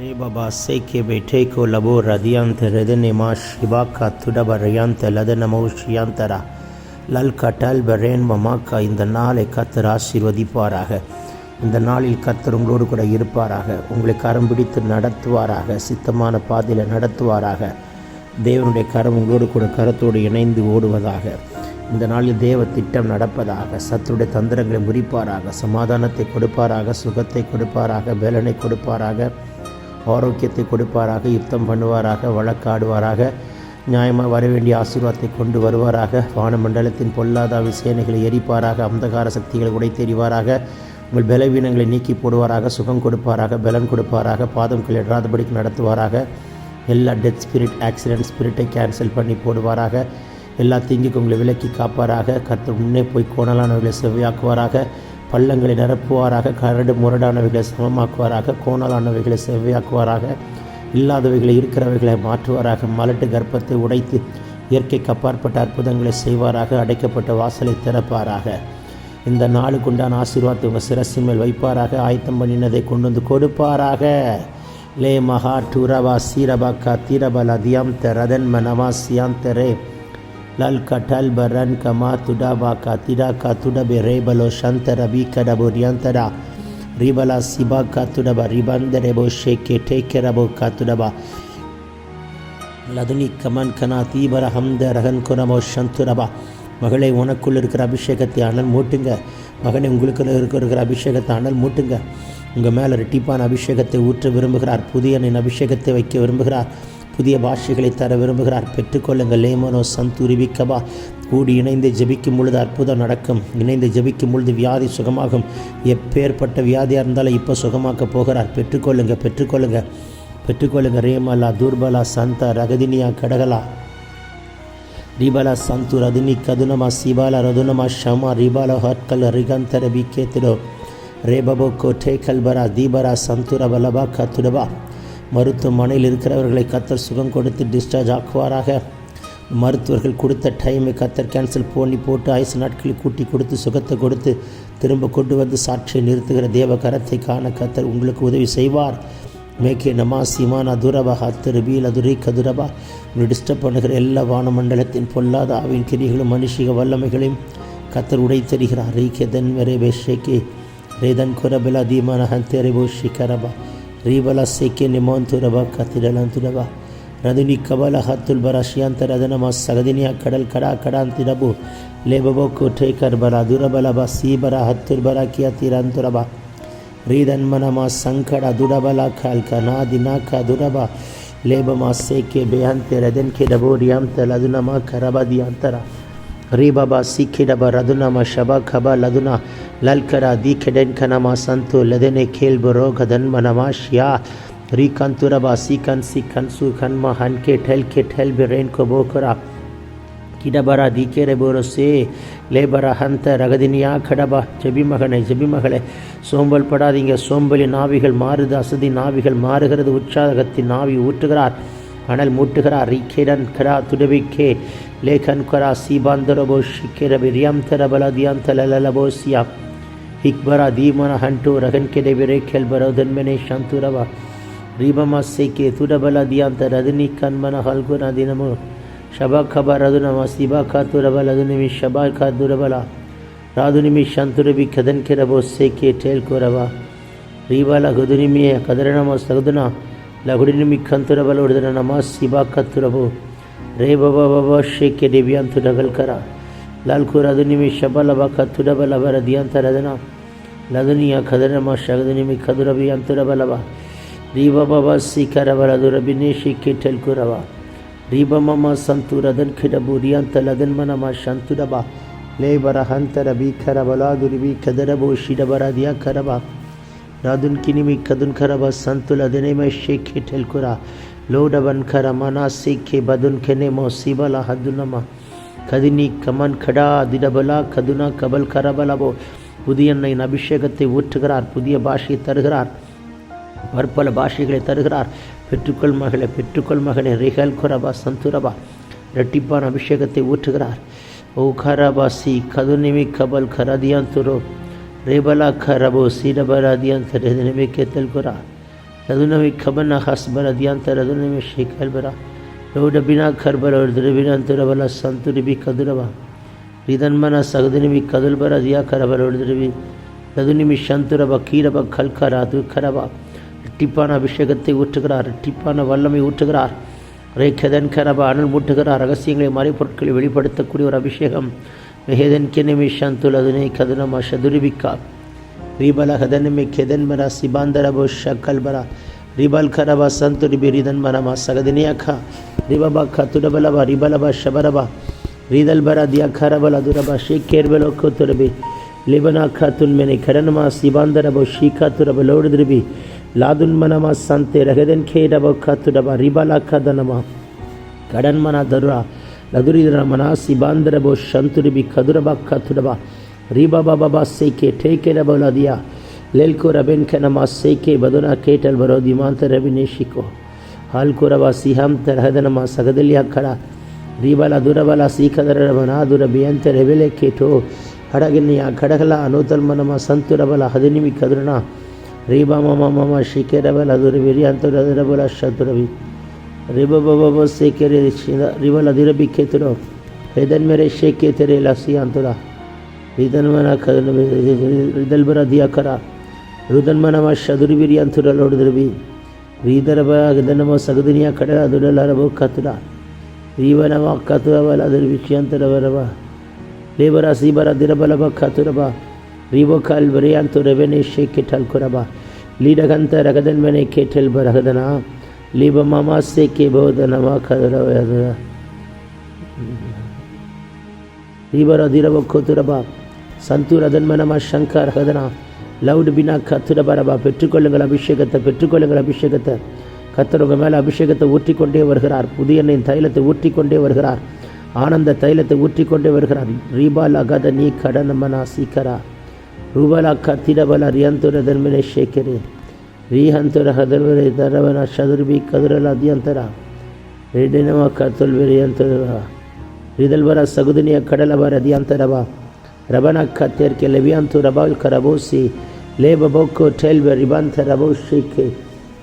Re Baba Seke Beteko Labo Radiante Redenema Shivaka Tudaba Rayanta Ladanamo Shiantara லல் கட்டால் பரேன் மமாக்கா இந்த நாளை கத்தர் ஆசீர்வதிப்பாராக இந்த நாளில் கத்தர் உங்களோடு கூட இருப்பாராக உங்களை கரம் பிடித்து நடத்துவாராக சித்தமான பாதையில் நடத்துவாராக தேவனுடைய கரம் உங்களோடு கூட கரத்தோடு இணைந்து ஓடுவதாக இந்த நாளில் தேவ திட்டம் நடப்பதாக சத்துடைய தந்திரங்களை முறிப்பாராக சமாதானத்தை கொடுப்பாராக சுகத்தை கொடுப்பாராக வேலனை கொடுப்பாராக ஆரோக்கியத்தை கொடுப்பாராக யுத்தம் பண்ணுவாராக வழக்காடுவாராக நியாயமாக வர வேண்டிய ஆசீர்வாதத்தை கொண்டு வருவாராக வானமண்டலத்தின் பொல்லாத சேனைகளை எரிப்பாராக அந்தகார சக்திகளை உடைத்தெறிவாராக உங்கள் பலவீனங்களை நீக்கி போடுவாராக சுகம் கொடுப்பாராக பலன் கொடுப்பாராக பாதம் இடராதபடிக்கு நடத்துவாராக எல்லா டெத் ஸ்பிரிட் ஆக்சிடென்ட் ஸ்பிரிட்டை கேன்சல் பண்ணி போடுவாராக எல்லா தீங்குக்கும் உங்களை விலக்கி காப்பாராக கர்த்தர் முன்னே போய் கோணலானவர்களை செவ்வியாக்குவாராக பள்ளங்களை நிரப்புவாராக கரடு முரடானவைகளை சமமாக்குவாராக கோணலானவைகளை செவ்வையாக்குவாராக இல்லாதவைகளை இருக்கிறவைகளை மாற்றுவாராக மலட்டு கர்ப்பத்தை உடைத்து இயற்கைக்கு அப்பாற்பட்ட அற்புதங்களை செய்வாராக அடைக்கப்பட்ட வாசலை திறப்பாராக. இந்த நாளுக்குண்டான ஆசீர்வாதத்தை உங்கள் சிரசின் மேல் வைப்பாராக ஆயத்தம் பண்ணினதை கொண்டு வந்து கொடுப்பாராக. லே மகா டூரவா சீரபா கா தீரபல தியாம் ரதன் மனவா சியாம் लल कटल बरन कमा तुडा बा कातिरा कातुडा बे रे बलो शंतर अभी करबो रियंतरा रिबला सिबा कातुडबा रिबंदरे बो शे के ठेकेरबो कातुडबा லதுனி கமன் கனா தீபர ஹம்த ரகன் குரமோ சந்துரபா மகளை உனக்குள் இருக்கிற அபிஷேகத்தை அனல் மூட்டுங்க மகனை உங்களுக்குள்ள இருக்கிற அபிஷேகத்தை அனல் மூட்டுங்க உங்கள் மேலே ரெட்டிப்பான அபிஷேகத்தை ஊற்ற விரும்புகிறார் புதியனின் அபிஷேகத்தை வைக்க விரும்புகிறார் புதிய பாஷைகளை தர விரும்புகிறார். பெற்றுக்கொள்ளுங்கள் லேமனோ சந்துருவிக்கபா கூடி இணைந்து ஜெபிக்கும் பொழுது அற்புதம் நடக்கும். இணைந்து ஜெபிக்கும் பொழுது வியாதி சுகமாகும். எப்பேற்பட்ட வியாதியாக இருந்தாலும் இப்போ சுகமாக்க போகிறார். பெற்றுக்கொள்ளுங்க பெற்றுக்கொள்ளுங்க பெற்றுக்கொள்ளுங்க ரேமலா தூர்பலா சந்தா ரகதினியா கடகலா. ரிபாலா சந்து ரதினி கதுனமா சிபாலா ரதுனமா ஷமா ரிபாலா ஹட்கல் ரிகந்தர விக்கேத்திடோ ரேபபோ கோட்டே கல்பரா தீபரா சந்துர பலபா கத்துடபா மருத்துவமனையில் இருக்கிறவர்களை கத்தர் சுகம் கொடுத்து டிஸ்சார்ஜ் ஆக்குவாராக. மருத்துவர்கள் கொடுத்த டைமை கத்தர் கேன்சல் பண்ணி போட்டு ஐசு நாட்களில் கூட்டி கொடுத்து சுகத்தை கொடுத்து திரும்ப கொண்டு வந்து சாட்சியை நிறுத்துகிற தேவ கரத்தை காண கத்தர் உங்களுக்கு உதவி செய்வார். மேக்கே நமா சிமானா துரபா ஹத்தரு பீல துரி கதுரபா. டிஸ்டர்ப் பண்ணுகிற எல்லா வானமண்டலத்தின் பொல்லாத ஆவின் கிரிகளும் மனுஷிக வல்லமைகளையும் கத்தர் உடைத்தருகிறார் ரீகே தன்வரே ரே தன் குரபிலா தீமான ஹந்தேரே போஷி கரபா ರೀಬಲ ಸೆಕೆನೆ ಮೋಂತುರಬ ಕತಿರಲಂತುರಬ ರದನಿ ಕಬಲ ಹತ್ತುಲ್ ಬರಶಿಯಂತರ ಅದನಮ ಸಗದಿನಿಯ ಕಡಲ್ ಕಡಾ ಅಂತಿರಬು ಲೇಬಬೊಕ್ಕು ಠೇಕರ್ ಬರ ದುರಬಲಬ ಸೀಬರ ಹತ್ತುಲ್ ಬರ ಕಿಯತಿರಂತುರಬ ರೀದನ್ಮನಮ ಸಂಕಡ ದುಡಬಲ ಕಾಲ್ಕ ನಾ ದಿನಾಕ ದುರಬ. ಲೇಬಮ ಸೇಕೆ ಬೇಹಂತೆ ರದನ್ಕೆ ಡಬೋರಿಯಾಂತಲ ಅದುನಮ ಕರಬದಿಯಾಂತರ. ரிபபா சீக்கிடப ரதுனம ஷப கபா லதுனா லல்கரா தீக்கெடென்கனமா சந்து லதனே கேள்பு ரோக தன்மனமா ஷியா ரீகந்துரபா சீக்கன் சீக்கன் சு கன்ம ஹன்கே டெல்கே டெல்பி ரேன்கோ போகரா கிடபரா தீக்கேரை போரசே லேபர ஹந்த ரகதினியா கடபா ஜெபிமகனை ஜெபிமகளை சோம்பல் படாதீங்க சோம்பலி நாவிகள் மாறுது அசதி நாவிகள் மாறுகிறது உற்சாகத்தின் நாவி ஊற்றுகிறார் அனல் மூட்டுகிறார் ரீக்கேடன் கரா துடவிக்கே ಲೇಖನ್ ಕೊರ ಸೀಬಾಂದರಬೋ ಶಿಕ್ಕೆರ ಬಿರಿಯಾಂತರ ಬಲ ದಿಯಾಂತಲ ಲಲಬೋಸಿಯ ಹಿಕ್ಬರ ದೀಮನ ಹಂಟು ರಗನ್ ಕೆಡೆ ಬಿರೆ ಖೆಲ್ ಬರೋದನ್ಮೆನೆ ಶಾಂತುರವ ರೀಬಮ ಸೇಕೆ ತುಡಬಲ ದಿಯಾಂತ ರದನಿ ಕನ್ಮನ ಹಲ್ಗುನ ದಿನಮು ಶಬ ಖಬರ್ ಅದು ನಮ ಸಿಬಾ ಖಾತುರಬಲ ಅದು ನಿಮಿ ಶಬಾ ಖಾದುರಬಲ ರಾದು ನಿಮಿ ಶಾಂತುರಬಿ ಕದನ್ ಕೆರಬೋ ಸೇಕೆ ಟೇಲ್ ಕೊರವ ರೀಬಲ ಗುದುನಿಮಿಯ ಕದರನಮ ಸಗದುನ ಲಗುಡಿನಿಮಿ ಕಂತುರಬಲ ಉಡಿದನ ನಮ ಸಿಬಾ ಕತ್ತುರಬೋ ರೇ ಬಾಬಾ ಬಾಬಾ ಶೇಕೆ ದಿವ್ಯಾಂತು ಡಗಲ್ಕರ ಲಾಲ್ಕೂರ್ ಅದುನಿಮಿ ಶಬಲ ಬಕ ತುಡಬಲ ಬರ ದಿಯಾಂತ ರದನ ಲದುನಿಯ ಖದನಮ ಶಗದುನಿಮಿ ಖದುರಬಿ ಅಂತುರಬಲವ ರೀಬ ಬಾಬಾ ಸಿಖರವರ ದುರಬಿನೇಶಿ ಕಿಟಲ್ ಕುರವ ರೀಬ ಮಮ ಸಂತುರದನ್ ಖಿಡಬು ರಿಯಂತಲದನ್ ಮನಮ ಶಂತುರಬ ಲೇಬರ ಹಂತರ ಬೀಖರ ಬಲಾದುರಿಬಿ ಕದರಬೋ ಶಿಡಬರ ದಿಯ ಕರಬ Radun kinimi kadun karaba santul adenema shekhe telkura. Lodaban karamana sekhe badun kenemo sibala hadunama. கதினி கமன் கடா திடபலா கதுனா கபல் கரபலபோ புதிய எண்ணெயின் அபிஷேகத்தை ஊற்றுகிறார் புதிய பாஷையை தருகிறார் பற்பல பாஷைகளை தருகிறார் பெற்றுக்கொள் மகளே பெற்றுக்கொள் மகனே ரிகல் குரபா சந்துரபா இரட்டிப்பான அபிஷேகத்தை ஊற்றுகிறார் ஓ கரபாசி கதுனிமி கபல் கரதியான் துரோ ریبلا خربو سینا برا دیان تردن می کتل برا لدن می کبنا خاص برا دیان تردن می شکل برا لوڈ بنا خر برا اردر بنا انتر بلا سنتر بی کدر با ریدن منا سگدن می کدل برا دیا خر برا اردر بی லதுனி மிஷந்துர பக்கீரப கல்கரா துக்கரபா இரட்டிப்பான அபிஷேகத்தை ஊற்றுகிறார் இரட்டிப்பான வல்லமை ஊற்றுகிறார் ரேக்கதன் கரபா அனல் மூட்டுகிறார் ரகசியங்களை மறைப்பொருட்களை வெளிப்படுத்தக்கூடிய ஒரு அபிஷேகம் மெஹேதன் கெனிமி சந்துல் அதுனை கதுனமா சதுரிபிக்கா ரீபல ஹதனிமி கெதன்மரா சிபாந்தரபோ ஷக்கல்பரா ரிபல் கரபா சந்துரிபி ரிதன் மரமா சகதினியக்கா ரிபபா கத்துடபலபா ரிபலபா ஷபரபா ரீதல் பரா தியா கரபல துரபா ஷேக்கேர்பலோ கோத்துரபி லிபனா காத்துன் மெனை கரனமா சிபாந்தரபோ ஷீகா துரப லோடுதிருபி லாதுன் மனமா சந்தே ரகதன் கேடபோ காத்துடபா ரிபலா கதனமா கடன்மன ನದುರಿದ್ರ ಮನಾಸಿ ಬಾಂಧರಬೋ ಶಂತುರಿಬಿ ಕದುರಬ ಕತುರಬ ರೀಬಾಬಾ ಬಾಬಾ ಸೇಕೆ ಟೇಕೆನ ನದಿಯ, ಲೇಲ್ಕೋ ರಬೆನ್ ನಮ ಸೇಕೆ, ಬದುನ ಕೇಟಲ್ ಬರೋ ದಿಮಾಂತ ರವಿನೇಶಿಕೋ ಹಾಲ್ಕುರವ ಸಿಹಾಂ ತರಹದ ನಮ ಸಗದಲ್ಲಿ ಅಕ್ಕಳ ರೀಬಲ, ದುರಬಲ ಸೀಕದರ ಮನಾದುರ ಬಿಯಂತ ರೆಬೆಲೆ ಕೇಟೋ ಹಡಗನ್ನಿಯ ಕಡಗಲ ಅನೋತಲ್ಮ ನಮ ಸಂತುರಬಲ, ಹದಿನಿಮಿ ಕದುರಣ ರೀಬಾ ಮಮ ಮಮ ಶಿಕೆರಬಲ ದುರವಿರಿ ಅಂತುರಬಲ ಶತುರವಿ ರಿಬ ಬಬ ಸೇಕೆರೆ ರಿಬಲ ದಿರಬಿ ಹೆದನ್ ಮೇರೆ ಶೇಕೆ ತೆರೆ ಲಸಿ ಅಂತುರ ರಿದನ್ಮನ ರಿದಲ್ಬರ ದಿಯಾಕರ ರುದನ್ಮನಮ ಶದುರಿಬಿರಿ ಅಂತುರ ಲೋಡಿದ್ರಬಿ ರೀದರಬ ಗದನಮ ಸಗದಿನಿಯ ಕಡ ಅದುಡಲರಬ ಕತುರ ರೀವನಮ ಕತುರಬಲ ಅದ್ರ ವಿಷಯಾಂತರಬರಬ ಲೇಬರ ಸೀಬರ ದಿರಬಲಬ ಕತುರಬ ರೀಬೋ ಕಾಲ್ ಬರೆಯ ಅಂತು ರೆವೆನೆ ಶೇಕೆ ಟಲ್ಕುರಬ ಲೀಡಗಂತ ರಗದನ್ ಮನೆ ಕೇಟೆಲ್ ಬರಗದನ லீப мама секи бодана макадра либо радирава котураба சந்தூர் அதன்மனமா சங்கர் ஹதனா லவுட் பினா கத்துரபரபா பெற்றுக்கொள்ளுங்கள் அபிஷேகத்தை பெற்றுக்கொள்ளுங்கள் அபிஷேகத்தை கத்தர் உங்கள் மேலே அபிஷேகத்தை ஊற்றிக்கொண்டே வருகிறார் புதிய எண்ணெயின் தைலத்தை ஊற்றிக்கொண்டே வருகிறார் ஆனந்த தைலத்தை ஊற்றிக்கொண்டே வருகிறார் ரீபாலா கத நீ கடனமனா சீக்கரா ரூபாலா ரூபலா கத்திரபலா ரியந்துரதன்மினை சேக்கிறேன் ريحا خدر تربنا الشدر بي قدر الأديان ترى ريدنا كتل بريان ترى ரிதல் வர சகுதினிய கடலவ ரதியாந்த ரபா ரபன கத்தேர்க்கு லெவியாந்து ரபால் கரபோசி லேபபோக்கோ டேல்பெ ரிபாந்த ரபோஷிக்கு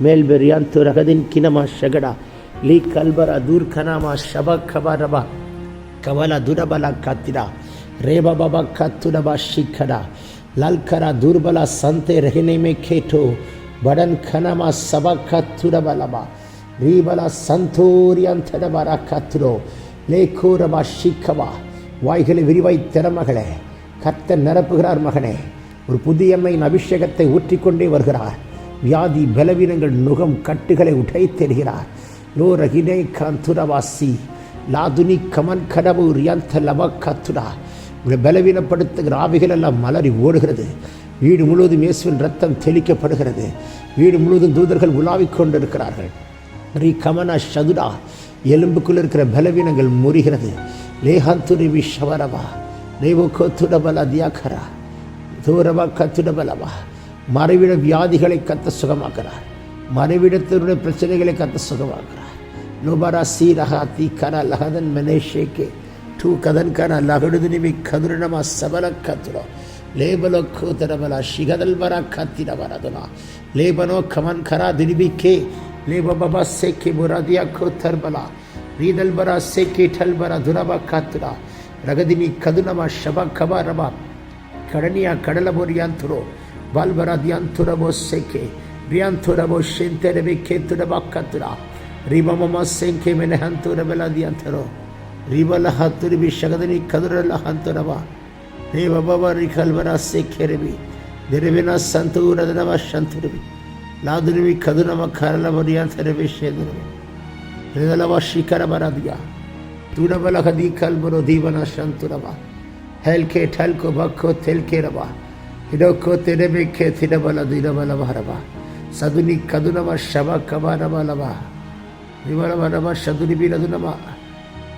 மேல்பெ ரியாந்து ரகதின் கினமா ஷகடா லீ கல்பர தூர் கனாமா ஷப கப ரபா கவல துரபல கத்திரா ரேபபப கத்துரபா ஷிக்கடா லால்கரா தூர்பல சந்தே ரஹினை கேட்டோ படன் கனமா சப கத்துரபலமா ரீபல சந்தோரியந்தடபர கத்துரோ லேகோரமா ஷிக்கவா வாய்களை விரிவாய் திற மகளே. கத்த நிரப்புகிறார் மகனே. ஒரு புதியம்மையின் அபிஷேகத்தை ஊற்றிக்கொண்டே வருகிறார். வியாதி பலவீனங்கள் நுகம் கட்டுகளை உடைத்தெறுகிறார் லோ ரகினே கந்துரவாசி லாதுனி கமன் கடவு ரியந்த லவ கத்துடா உங்களை பலவீனப்படுத்துகிற ஆவிகள் எல்லாம் மலரி ஓடுகிறது. வீடு முழுவதும் இயேசுவின் ரத்தம் தெளிக்கப்படுகிறது. வீடு முழுவதும் தூதர்கள் உலாவிக் கொண்டிருக்கிறார்கள். ரீ கமனா ஷதுடா எலும்புக்குள் இருக்கிற பலவீனங்கள் முறிகிறது. லேஹாந்துரி ஷவரவா தேவோ துடபல தியாகரா தூரவா கத்துடபலவா. மறைவிட வியாதிகளை கத்த சுகமாக்குறார். மறைவிடத்தினுடைய பிரச்சனைகளை கத்த சுகமாக்குறார். நுபரா சீரகா தீக்கர லஹதன் மெனேஷேக்கே டூ கதன் கர லகடுதுனிமி கதுரணமா சபல கத்துரோ ಲೇಬಲೋ ಕೋತರಬಲ ಶಿಗದಲ್ಬರ ಕತ್ತಿರಬರದನ ಲೇಬನೋ ಕಮನ್ ಖರ ದಿನಿಬಿಕೆ ಲೇಬ ಬಬ ಸೆಕ್ಕೆ ಬುರದಿಯ ಕೋತರ್ಬಲ ರೀದಲ್ಬರ ಸೆಕ್ಕೆ ಠಲ್ಬರ ದುರಬ ಕತ್ತುರ ರಗದಿನಿ ಕದುನಮ ಶಬ ಕಬ ರಬ ಕಡನಿಯ ಕಡಲಬುರಿಯಂತುರೋ ಬಾಲ್ಬರ ದಿಯಂತುರಬೋ ಸೆಕ್ಕೆ ರಿಯಂತುರಬೋ ಶೆಂತೆರಬಿ ಕೇತುರಬ ಕತ್ತುರ ರಿಬಮಮ ಸೆಂಕೆ ಮೆನೆ ಹಂತುರಬಲ ದಿಯಂತರೋ ರಿಬಲ ಹತ್ತುರಿಬಿ ಶಗದನಿ ಕದುರಲ ಹಂತುರಬ தேவ பவரி கல்வனாசை கெருவி தெருவினா சந்தூரதனவ சந்துருவி லாதுருவி கதுனம கரலவரியா தெருவி சேதுருவி ரிதலவ சிகரவரதியா தூடவலகதி கல்வனோ தீவன சந்துரவா ஹெல்கே டல்கோ பக்கோ தெல்கேரவா இடோக்கோ தெரபிக்கே திடபல திடபலவரவா சதுனி கதுனவ ஷவ கவரவலவா விவரவரவ சதுனி விரதுனவா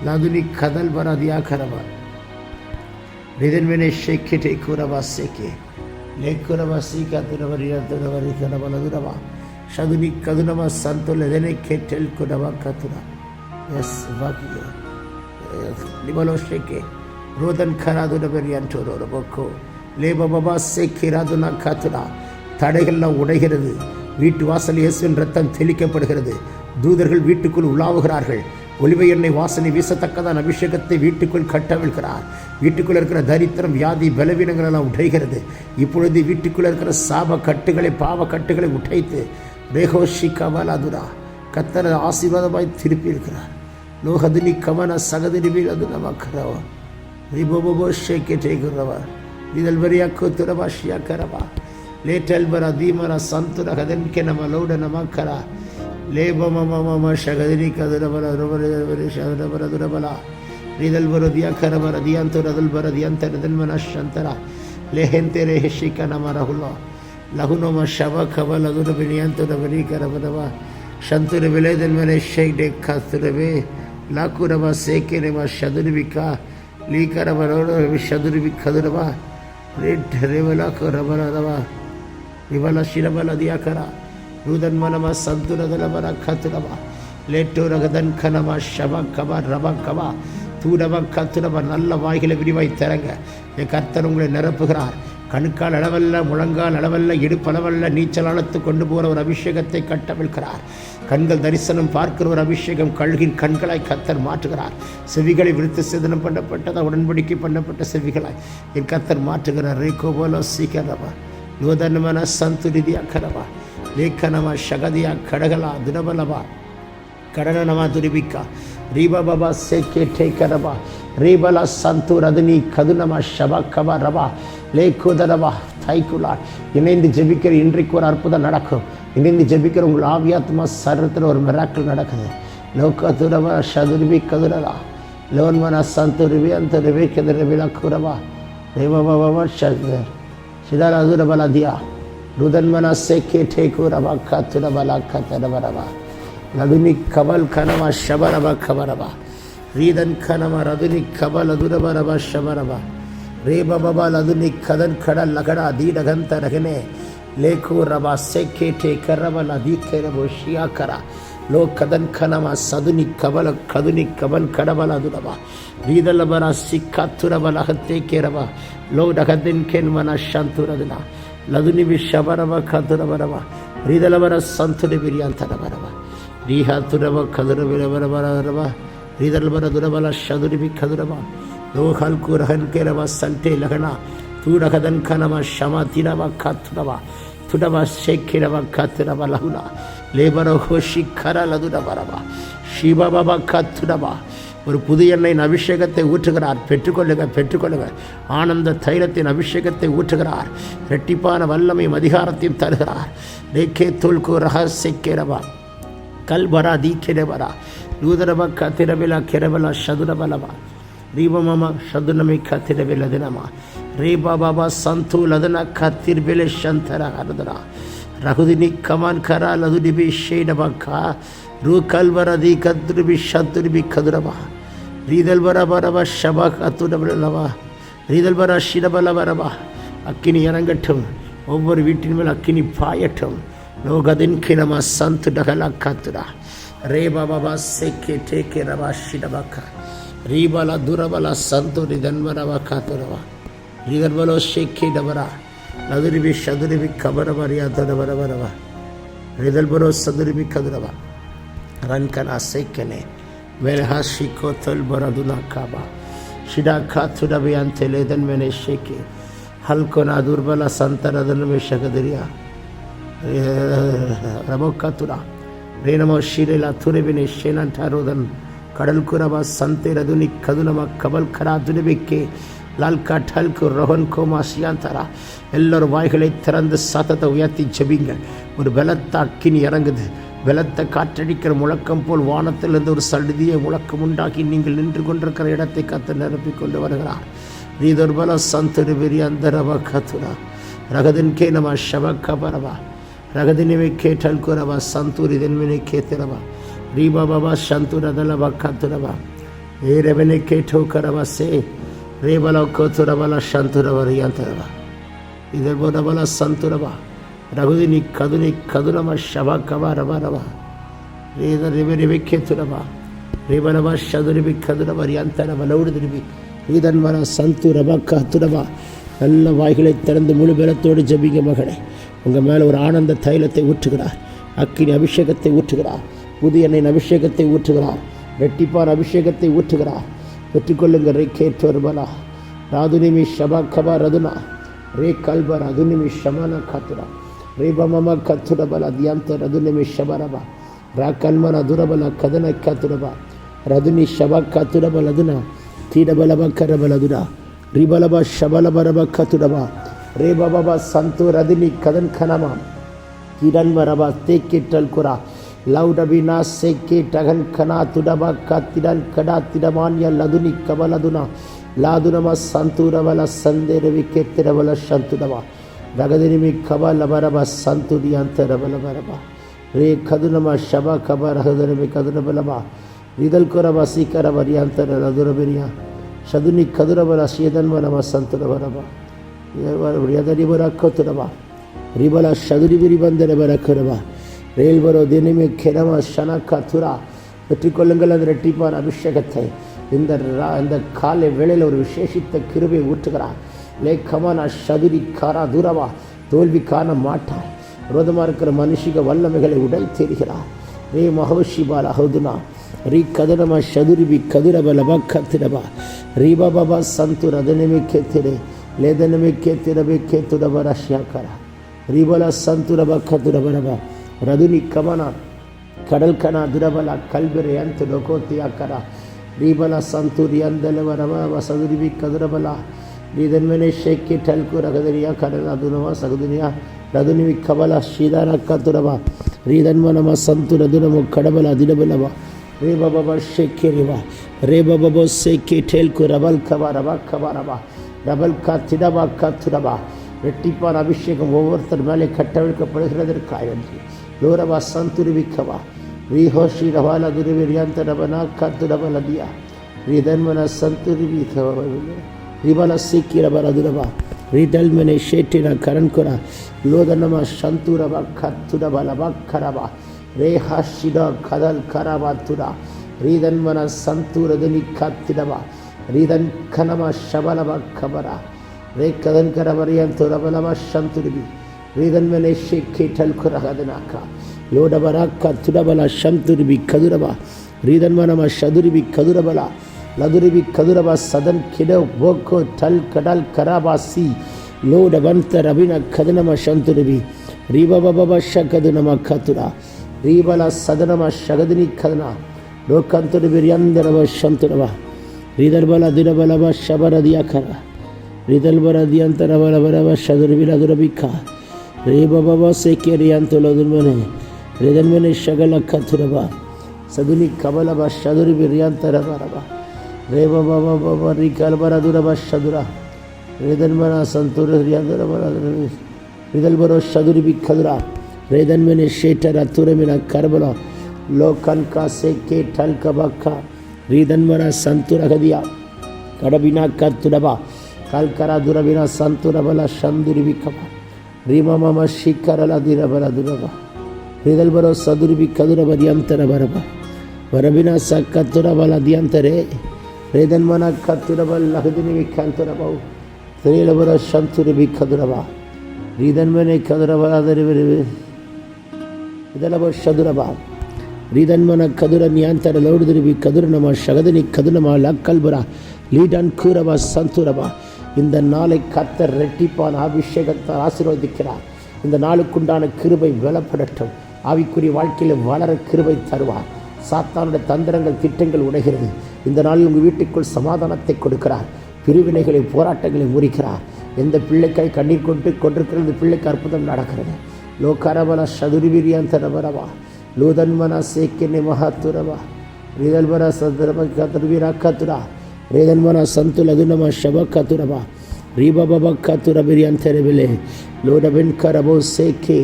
லாதுனி கதல் வரதியா கரவா ridinmene shekete kurabaseke lekurabasika tunavarira tunavare kanavaladurava shaduni kadunava santo ledene ketel kunava katura yes vakya libalo sheke rodan karadunavariyan tororoboko லேப Baba சேக்கிராதுனா காத்துனா தடைகள்லாம் உடைகிறது வீட்டு வாசல் இயேசுவின் ரத்தம் தெளிக்கப்படுகிறது தூதர்கள் வீட்டுக்குள் உலாவுகிறார்கள் ஒலிவை எண்ணெய் வாசனை வீசத்தக்கதான் அபிஷேகத்தை வீட்டுக்குள் கட்டவிழ்கிறார் வீட்டுக்குள்ளே இருக்கிற தரித்திரம் வியாதி பலவீனங்களெல்லாம் உடைகிறது. இப்பொழுது வீட்டுக்குள்ளே இருக்கிற சாப கட்டுகளை பாவ கட்டுகளை உடைத்து ரேகோஷி கமல் அதுரா. கத்தர ஆசீர்வாதமாய் திருப்பி இருக்கிறார். லோகதினி கமன சகதினிமி அது நமக்கிறவா. ரிபோபோ ஷேக்கே டேக்கிறவா இதல் வரியாக்கோ கரவா லேட்டல் பர தீமர சந்துர கதன்கே நம்ம லோட நமக்கிறா. லேபம மம ஷகதினி கதுரபல ரபல ரபல ರಿದಲ್ಲಿ ಬರೋದಿಯ ಕರ ಬರೋದಿಯ ಅಂತ ರದಲ್ಲಿ ಬರೋದಿಯ ಅಂತ ರದಲ್ಲಿ ಮನಶ್ ಅಂತಾರ ಲೇಹೆಂತೆರೆ ಹೆಶಿಕ ನಮ ರಹುಲ ಲಘುನಮ ಶವ ಖವ ಲಘುನ ಅಂತರ ಬರೀ ಕರ ಬರವ ಶಂತುರ ವಿಲಯದಲ್ಲಿ ಮನೆ ಶೇಕ್ ಡೆಕ್ ಹಾಸ್ತುರವೆ ಲಾಕುರವ ಸೇಕೆರೆವ ಶದುರ್ವಿಕ. ಲೀಕರವ ನೋಡರವಿ ಶದುರ್ವಿ ಖದುರವ ರೆಡ್ ರೆವಲ ಕರಬನವ ವಿಮಲ ಶಿರಬಲ ದಿಯಾಕರ ನೂದನ್ಮನಮ ಸಂತುರದಲವ ಖತುರವ ಲೇಟು ರಗದನ್ ಖನಮ ಶವ, ಕವ, ರವ, ಕವ. தூரவ கத்துரவர் நல்ல வாய்களை விரிவாய் தரங்க. என் கர்த்தர் உங்களை நிரப்புகிறார். கணுக்கால் அளவல்ல முழங்கால் அளவல்ல இடுப்பளவல்ல நீச்சல் அளத்து கொண்டு போகிற ஒரு அபிஷேகத்தை கட்டவிழ்கிறார் கண்கள் தரிசனம் பார்க்கிற ஒரு அபிஷேகம் கழுகின் கண்களாய் கத்தர் மாற்றுகிறார். செவிகளை விழுத்து சேதனம் பண்ணப்பட்டதா உடன்படிக்கை பண்ணப்பட்ட செவிகளாய். என் கத்தர் மாற்றுகிறார். ரேகோ போலோ சீக்கிரமா. நூதனமான சந்துரிதியா கரவா லேக்கனமா ஷகதியா கடகலா தினபலவா கடனமா துரிபிக்கா ரிபபபா சேக்கேட்டே கதபா ரீபலா சந்து ரதினி கதுனமா ஷபா கபா ரபா லேக்குதரபா தைக்குலா. இணைந்து ஜெபிக்கிற இன்றைக்கு ஒரு அற்புதம் நடக்கும். இணைந்து ஜெபிக்கிற உங்கள் ஆவியாத்மா சரத்தில் ஒரு மிராக்கள் நடக்குது. லோகதுரவா ஷதுருவி கதுரலா லோன்மனா சந்துருவி அந்த ரிவி கதிரவிலா குரவா ரீபபபா ஷதுர் சிதாரதுரபலதியா ருதன்மனா சேக்கேட்டே குரவா கத்துரபலா கதரவரவா ರವ ಕತ್ತುರ ಬಲ ಕತ್ತರವ ರವ ನದುನಿ ಕಬಲ್ ಕನವ ಶಬರವ ಖಬರವ ರೀದನ್ ಕನವ ರದುನಿ ಕಬಲ್ ಅದುರವ ರವ ಶಬರವ ರೇಬ ಬಬ ಲದುನಿ ಕದನ್ ಕಡ ಲಗಡ ದೀಡಗಂತ ರಗನೆ ಲೇಖು ರವ ಸೆಕೆ ಠೇ ಕರವ ಲದೀಕೆ ರವ ಶಿಯಾಕರ ಲೋ ಕದನ್ ಖನವ ಸದುನಿ ಕಬಲ ಕದುನಿ ಕಬನ್ ಕಡಬಲ ಅದುರವ ರೀದಲ ಬರ ಸಿಕ್ಕತ್ತುರ ಬಲ ಹತ್ತೇಕೆ ರವ ಲೋ ಡಗದಿನ್ ಕೆನ್ಮನ ಶಂತುರದಿನ ಲದುನಿ ವಿಷಬರವ ಕದುರಬರವ ರೀದಲವರ ಸಂತುರಿ ಬಿರಿಯಂತರಬರವ ரீஹாத்துரவ கதுரவிரவரவரவ ரீதல்வர துரவல சதுரிபி கதுரவா லோகல் குரகன் கேரவ சல்டே லகனா தூடகதன் கனவ ஷம திரவ காத்துரவா துடவ சேக்கிரவ கத்துரவ லகுனா லேபரோ ஹோஷி கர லதுரவரவா சிவபவ காத்துரவா ஒரு புது எண்ணெயின் அபிஷேகத்தை ஊற்றுகிறார் பெற்றுக்கொள்ளுங்க பெற்றுக்கொள்ளுங்க. ஆனந்த தைலத்தின் அபிஷேகத்தை ஊற்றுகிறார் இரட்டிப்பான வல்லமையும் அதிகாரத்தையும் தருகிறார். லேக்கே தொல்கு ரகசிக்கிறவா கல்வரா தீக்கிரவரா லூதரவ கத்திரவில கிரவல சதுரவலவா ரீபமம சதுனமி கத்திரவில தினமா ரீபா பாபா சந்து லதன கத்திர்வில சந்தர ஹரதரா ரகுதினி கமான் கரா லதுடிபி ஷேடபக்கா ரூ கல்வரதி கத்ருபி சத்துருபி கதுரவா ரீதல்வர வரவ ஷபா கத்துரவலவா ரீதல்வர ஷிடபலவரவா அக்கினி இறங்கட்டும் ஒவ்வொரு வீட்டின் மேல் அக்கினி பாயட்டும் லோகதின் கிணம சந்து டகல கத்துடா ரே பாபா செக்கே டேக்கே ரவா ஷிடபக்க ரீபல துரபல சந்து ரிதன்வரவ காத்துரவா ரிதர்வலோ ஷேக்கே டபரா நதுரிபி சதுரிபி கபரவரியா தொடபரவரவா ரிதல் பரோ சதுரிபி கதுரவா ರನ್ಕನ ಸೈಕನೆ ವೆಲ್ಹ ಶಿಕೋತಲ್ ಬರದುನ ಕಾಬ ಶಿಡಾ ಖಾತುಡಬಿ ಅಂತೆಲೆದನ್ ಮೆನೆ ಶೇಕೆ ಹಲ್ಕೊನ ದುರ್ಬಲ ಸಂತರದನ್ನು ரபோக்காத்துரா ரேனமோ ஷீரேலா துருவினை ஷேலான் டாரோதன் கடல் குரவா சந்தே ரதுனி கதுலமா கபல் கரா துருவிக்கே லால்கா டல்கு ரோஹன் கோமா சியாந்தாரா. எல்லோரும் வாய்களை திறந்து சத்தத்தை உயர்த்தி ஜெபிங்க. ஒரு பலத்த அக்கினி இறங்குது. வெலத்தை காற்றடிக்கிற முழக்கம் போல் வானத்திலிருந்து ஒரு சடுதியை முழக்கம் உண்டாக்கி நீங்கள் நின்று கொண்டிருக்கிற இடத்தை கத்து நிரப்பிக் கொண்டு வருகிறார் ரீதொர்பல சந்துரு பெரிய அந்த ரவ கத்துரா ரகதின் கே நம ஷவ கபரவா ரகதினிமை கேட்டல் குறவா சந்தூர் இதன்மினை கேத்திரவா ரீபா பாபா சந்தூர் அதலவா காத்துரவா ஏ ரவனை கேட்டோ கரவா சே ரேபலா கோத்துரவல சந்தூரவா ரியாந்தரவா இதர்போரவல சந்தூரவா ரகுதினி கதுனி கதுனவா ஷவா கவா ரவா ரவா ரேத ரிவ ரிவி கேத்துரவா ரேபலவா சதுரிவி கதுரவா ரியாந்தரவா லவுடு திருவி இதன் வர சந்தூரவா காத்துரவா நல்ல வாய்களை திறந்து முழு பலத்தோடு ஜபிங்க மகனை உங்கள் மேலே ஒரு ஆனந்த தைலத்தை ஊற்றுகிறார் அக்கினி அபிஷேகத்தை ஊற்றுகிறார் புதிய எண்ணெயின் அபிஷேகத்தை ஊற்றுகிறார் ரெட்டிப்பான அபிஷேகத்தை ஊற்றுகிறார் பெற்றுக்கொள்ளுங்க ரே கேற்றோர் பலா ராதுனிமி ஷபா கபா ரதுனா ரே கல்பர் அதுனிமி ஷமான காத்துரா ரே பமம கத்துர பல தியாந்த ரதுனிமி ஷபரபா ரா கல்மன துரபல கதன காத்துரபா ரதுனி ஷபா காத்துரபல அதுனா ತೀಡಬಲಬ ಕರಬಲದುಡ ರಿಬಲಬ ಶಬಲಬರಬ ಕತುಡಬ ரே பபா சந்து ரதினி கதன் கனமாம் கிரண்ம ரபா தேக்கிட்டல் குரா. லௌடபினா செக்கி டகன் கனா துடபா கத்திடன் கடா திடமான்ய லதுனி கபலதுனா லாதுனம சந்தூரவல சந்தேரவி கேத்திரவல சந்துடவா ரகதினிமி கபலபரப சந்துரியந்தரபலபரபா ரே கதுனம ஷப கப ரகதரபி கதுனபலபா ரிதல் குரப சீக்கரபரியந்தர ரதுரபிரியா சதுனி கதுரபல சீதன்வரம சந்துரபரபா ಕತುರಬ ರಿಬಲ ಶದುರಿಬಿರಿ ಬಂದರೆ ಬರ ಕರಬ ரேல் வரோ தினமே கிரம சனக்க துரா பெற்றுக்கொள்ளுங்கள் அந்த ரெட்டிப்பான அபிஷேகத்தை இந்த ரா- இந்த காலை வேளையில் ஒரு விசேஷித்த கிருபை ஊற்றுகிறார் லே கமனா சதுரி காரா துரவா தோல்வி காண மாட்டார் விரோதமாக இருக்கிற மனுஷிக வல்லமைகளை உடை தெரிகிறார் ரே மகோஷிபால் அஹதுனா ರೀ ಕದನಮ ಶದುರಿಬಿ ಕದುರಬಲಬ ಕತ್ತಿರಬ ರೀಬ ledene mekete mekete rabara shankara ribala santura bakatu rabara raduni kamana கடல்கனா துரபல கல்விரை அந்த லோகோத்தியாக்கரா ரீபல சந்தூரி அந்தலவ ரம வசதுரிவி கதுரபலா நீதன்மனே ஷேக்கி டல்கு ரகதரியா கடலா துனவா சகுதுனியா ரதுனிவி கபல ஸ்ரீதார கதுரவா ரீதன்மனம சந்து ரதுனமு கடபல திடபலவா ரே பபா ஷேக்கி ரிவா ரே பபோ சேக்கி டேல்கு ரபல் கபா ரபா கபா ரபா டபல் காத் சிதபா காத் சிதபா ரெட்டிப்பான் அபிஷேகம் ஒவ்வொருத்தர் மேலே கட்டவிழ்க்கப்படுகிறதற்காக நன்றி லோரவா சந்துருவிக்கவா. ரீஹோ ஸ்ரீ ரவால குருவி ரியந்த ரவனா காத்து ரவலதியா ரீதன்மன சந்துருவிக்கவா. ரிபல சீக்கிர பரதுரவா ரீதல்மனை ஷேட்டின கரண்குரா லோதனமா சந்துரவா கத்துரவலவா கரவா ரேஹா ஷிடா கதல் கரவா துரா. ரீதன்மன சந்தூரதுனி காத்திடவா ரீதன்கனம ஷபலம கபரா. ரேக்கதன் கரமரியம் துரபலம சந்துருவி ரீதன்மனை ஷேக்கேட்டல் குரகதனாக்கா லோடபராக்கா துடபல சந்துருவி கதுரபா. ரீதன்மனம சதுருவி கதுரபலா. லதுருவி கதுரபா சதன் கிட ஓக்கோ டல் கடல் கராபாசி. லோடபந்த ரபின கதனம சந்துருவி ரீபபப ஷகதுனம கதுரா. ரீபல சதனம ஷகதினி கதனா. லோகந்துருவி ரியந்தரவ சந்துரவா রিদার বালা দিরা বালা, বা সাবারা দিয়া খারা রিদাল বারা দিয়ান্তারা বালা বারা বা সাদুর বিলা দুরা বিখা রে বাবা, বা সে কে রিয়ান্তল মনে? রেদান মানে সাগালা খাতুরা বা। সাদুনি খাবালা বা সাদুরি রিয়ান্তারা বারা বা। রে বাবা, বা বাবা বা, রিকাল বারা দুরা বা সাদুরা রেদান মানা সন্তুর রিয়ান্দরা বারা দুরা রিদাল বারো বিখা দুরা। রেদান মনে সেটা রাতুরে মেনা কারবলা লোকান কা সে কে ঠালকা বাক্ষা ರೀದನ್ವರ ಸಂತುರಗದಿಯ ಕಡಬಿನ ಕತ್ತುಡಬ ಕಲ್ಕರ ದುರಬಿನ ಸಂತುರಬಲ ಶಂದುರಿಬಿ ಕಬ ರೀಮಮ ಶಿಖರಲ ದಿರಬಲ ದುರಬ ರಿದಲ್ಬರೋ ಸದುರಿಬಿ ಕದುರಬ ದಿಯಂತರ ಬರಬ ವರಬಿನ ಸ ಕತ್ತುರಬಲ ದಿಯಂತರೆ ರೇದನ್ಮನ ಕತ್ತುರಬಲ್ ಲಹದಿನಿ ಕಂತುರಬವು ತ್ರೇಲಬರ ಶಂತುರಿಬಿ ಕದುರಬ ರೀದನ್ಮನೆ ಕದುರಬಲ ದರಿಬರಿವೆ ಇದಲಬ ಶದುರಬ ರೀದನ್ಮನ ಕದುರ ನಿಯಾಂತರ ಲೌಡುದಿರುವಿ கதுர நம சகதனி கதுனமா லக்கல்புர லீடன் கூரவ சந்துரவா இந்த நாளை கத்தர் ரெட்டிப்பான அபிஷேகத்தால் ஆசீர்வதிக்கிறார் இந்த நாளுக்குண்டான கிருபை பலப்படட்டும் ஆவிக்குரிய வாழ்க்கையில் வளர கிருபை தருவார் சாத்தானுடைய தந்திரங்கள் திட்டங்கள் உடைகிறது இந்த நாளில் உங்கள் வீட்டுக்குள் சமாதானத்தை கொடுக்கிறார் பிரிவினைகளை போராட்டங்களை முறிக்கிறார் எந்த பிள்ளைக்காய் கண்ணீர் கொண்டு கொண்டிருக்கிறது பிள்ளைக்கு அற்புதம் நடக்கிறது லோகரபல சதுரிவிரியாந்தரபரவா லூதன்மனா சேக்கினை மகாத்துரவா ரிதல்மனா சந்திரம கதிர்வீரா கத்துரா ರೇದನ್ಮನ ಸಂತು ಲದುನಮ ಶಬ ಕತುರಬ ರೀಬಬ ಕತುರಬಿರಿ ಅಂತೇಳಿಬಿಲೆ ಲೋನಬಿನ್ ಕರಬೋ ಸೇಖೆ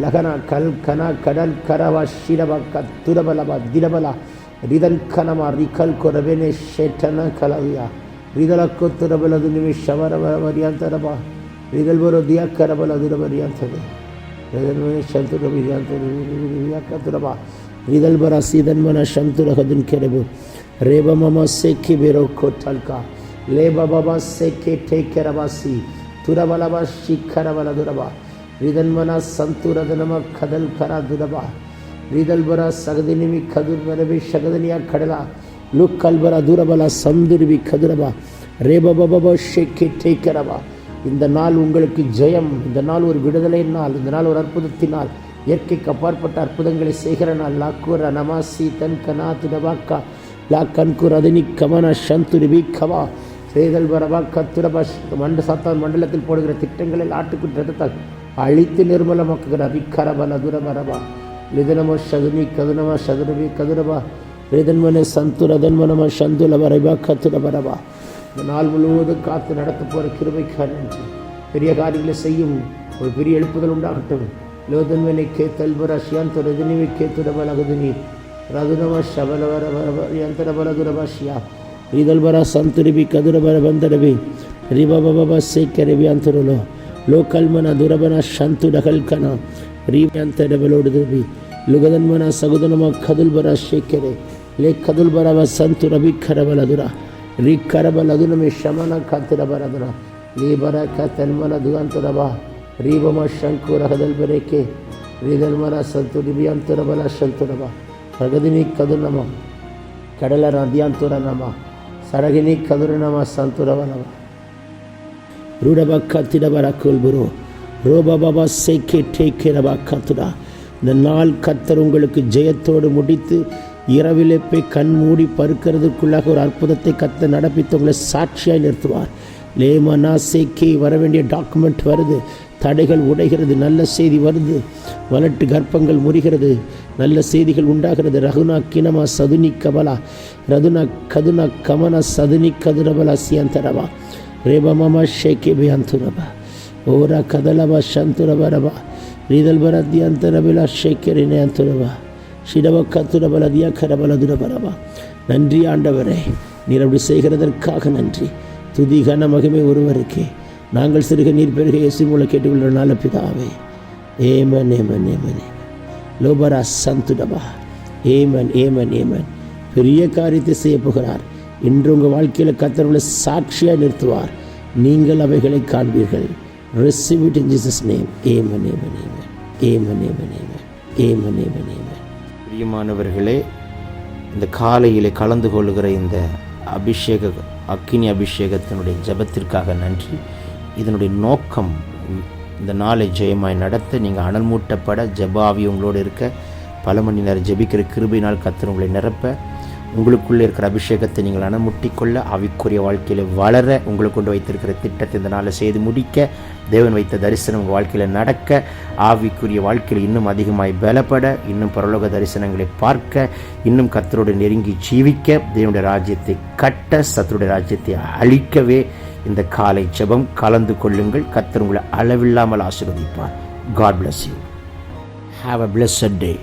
ಲಗನ ಕಲ್ ಕನ ಕಡಲ್ ಕರವ ಶಿರಬ ಕತ್ತುರಬಲಬ ದಿಲಬಲ ರಿದನ್ ಕನಮ ರಿಕಲ್ ಕೊರಬೆನೆ ಶೆಟ್ಟನ ಕಲವಿಯ ರಿದಲ ಕೊತ್ತುರಬಲದು ನಿಮಿ ಶವರಬ ಬರಿ ಅಂತರಬ ರಿದಲ್ ಬರೋ ದಿಯ ಕರಬಲದುರ ಬರಿ ಅಂತೇಳಿ ridalbara sidanmana shantura kadun kerebu reba mama seki bero kotalka leba baba seki tekerabasi turabalaba shikarabala duraba ridanmana santura danama kadal kara duraba ridalbara sagadinimi kadur manabi shagadaniya kadala lukkal bara durabala samdurbi kaduraba reba baba seki tekerabala இந்த நாள் உங்களுக்கு ஜெயம். இந்த நாள் ஒரு விடுதலை நாள். இந்த நாள் ஒரு அற்புதத்தினால் இயற்கைக்கு அப்பாற்பட்ட அற்புதங்களை செய்கிற நாள். லாக்கூர நமாசி தன் கனா திடபாக்கா லா கண்குர் அதினி கமன சந்துருபி கவா. செய்தல் வரவா கத்துரபா மண்ட சாத்தான் மண்டலத்தில் போடுகிற திட்டங்களில் ஆட்டுக்குள் ரத்தத்தால் அழித்து நிர்மலமாக்குகிற நதுர துரபரபா. லிதனமோ சதுனி கதுனமா சதுரபி கதுரபா. ரிதன்மனை சந்துரதன்மனமா சந்துல வரைபா கத்துர வரபா இந்த நாள் முழுவதும் காத்து நடத்த போகிற கிருபைக்காக நன்றி பெரிய காரியங்களை செய்யும் ஒரு பெரிய எழுப்புதல் உண்டாகட்டும் ಲೋದನ್ಮನೆ ಕೇತಲ್ಬರ ಶಿಯಾಂತ ರಜನಿವಿ ಕೇತುರ ಬಲಗದನಿ ರದುನವ ಶಬಲ ವರ ಯಂತರ ಬಲದುರ ಭಾಷ್ಯ ರೀದಲ್ಬರ ಸಂತುರಿಬಿ ಕದುರ ಬರ ಬಂದರಬಿ ರಿಬ ಬಬ ಸೇಕೆರಬಿ ಅಂತರುಲೋ ಲೋಕಲ್ಮನ ದುರಬನ ಶಂತು ಡಕಲ್ಕನ ರೀ ಅಂತರ ಬಲೋಡಿದ್ರಬಿ ಲುಗದನ್ಮನ ಸಗುದನಮ ಕದುಲ್ಬರ ಶೇಕೆರೆ ಲೇ ಕದುಲ್ಬರವ ಸಂತು ರಬಿ ಖರಬಲದುರ ರೀ ಖರಬಲದುನಮಿ ಶಮನ ಕಾತಿರ ಬರದುರ ಲೀ ಬರ ಕತನ್ಮನ ದುಗಂತರಬ ರೀಬಮ ಶಂಕುರ ಹದಲ್ಬರೇಕೆ ರೀದಲ್ಮರ ಸಂತು ರಿಬಿಯಂತುರ ಬಲ ಶಂತುರಬ ಪ್ರಗದಿನಿ ಕದುನಮ ಕಡಲ ನದಿಯಂತುರ ನಮ ಸರಗಿನಿ ಕದುರ ನಮ ಸಂತುರವ ನಮ ರೂಢಬ ಕತ್ತಿಡಬರ ಕುಲ್ಬುರು ரோபபாபா சேக்கே டேக்கே ரபா கத்துடா இந்த நாள் கத்தர் உங்களுக்கு ஜெயத்தோடு முடித்து இரவிலே போய் கண் மூடி பருக்கிறதுக்குள்ளாக ஒரு அற்புதத்தை கத்த நடப்பித்தவங்களை சாட்சியாக நிறுத்துவார். லேமனா சேக்கி வர வேண்டிய டாக்குமெண்ட் வருது. தடைகள் உடைகிறது நல்ல செய்தி வருது. வளட்டு கர்ப்பங்கள் முறிகிறது. நல்ல செய்திகள் உண்டாகிறது. ரகுனா கினமா சதுனி கபலா. ரதுனா கதுனா கமனா சதுனி கதுரபலா சியந்தரபா. ரேபமாமா ஷேகே பியாந்துரபா. ஓரா கதலபா சந்துரபரபா ரீதல் பரத்தியந்தரபிலா ஷேக்கரினே அந்துரபா ஷிடவக்கத்துட பலதியா கரபலதுட பரவா நன்றி ஆண்டவரே நீர் அப்படி செய்கிறதற்காக நன்றி. துதி கன மகிமை ஒருவருக்கே. நாங்கள் சிறுக நீர் பெருக இயேசு மூலம் கேட்டுக்கொள்கிற நல்ல பிதாவே. ஏமன் ஏமன் ஏமனே லோபரா சந்துடபா ஏமன் ஏமன் ஏமன் பெரிய காரியத்தை செய்ய இன்று உங்கள் வாழ்க்கையில் கத்தர்களை சாட்சியாக நிறுத்துவார். நீங்கள் அவைகளை காண்பீர்கள். Receive it in Jesus name amen amen amen amen amen amen amen amen பிரியமானவர்களே இந்த காலையிலே கலந்து கொள்கிற இந்த அபிஷேக அக்கினி அபிஷேகத்தினுடைய ஜெபத்திற்காக நன்றி. இதனுடைய நோக்கம் இந்த நாளை ஜெயமாய் நடத்த நீங்கள் அனல் மூட்டப்பட ஜபாவி உங்களோடு இருக்க பல மணி நேரம் ஜெபிக்கிற கிருபினால் கத்தர் உங்களை நிரப்ப உங்களுக்குள்ளே இருக்கிற அபிஷேகத்தை நீங்கள் அணமுட்டிக்கொள்ள அவிக்குரிய வாழ்க்கையில் வளர உங்களுக்கு கொண்டு வைத்திருக்கிற திட்டத்தை இந்த நாளை செய்து முடிக்க தேவன் வைத்த தரிசனம் உங்கள் வாழ்க்கையில் நடக்க ஆவிக்குரிய வாழ்க்கையில் இன்னும் அதிகமாய் பலப்பட இன்னும் பரலோக தரிசனங்களை பார்க்க இன்னும் கத்தரோடு நெருங்கி ஜீவிக்க தேவனுடைய ராஜ்யத்தை கட்ட சத்தருடைய ராஜ்யத்தை அழிக்கவே இந்த காலை ஜபம் கலந்து கொள்ளுங்கள். கத்தர் உங்களை அளவில்லாமல் ஆசீர்வதிப்பார். God bless you have a blessed day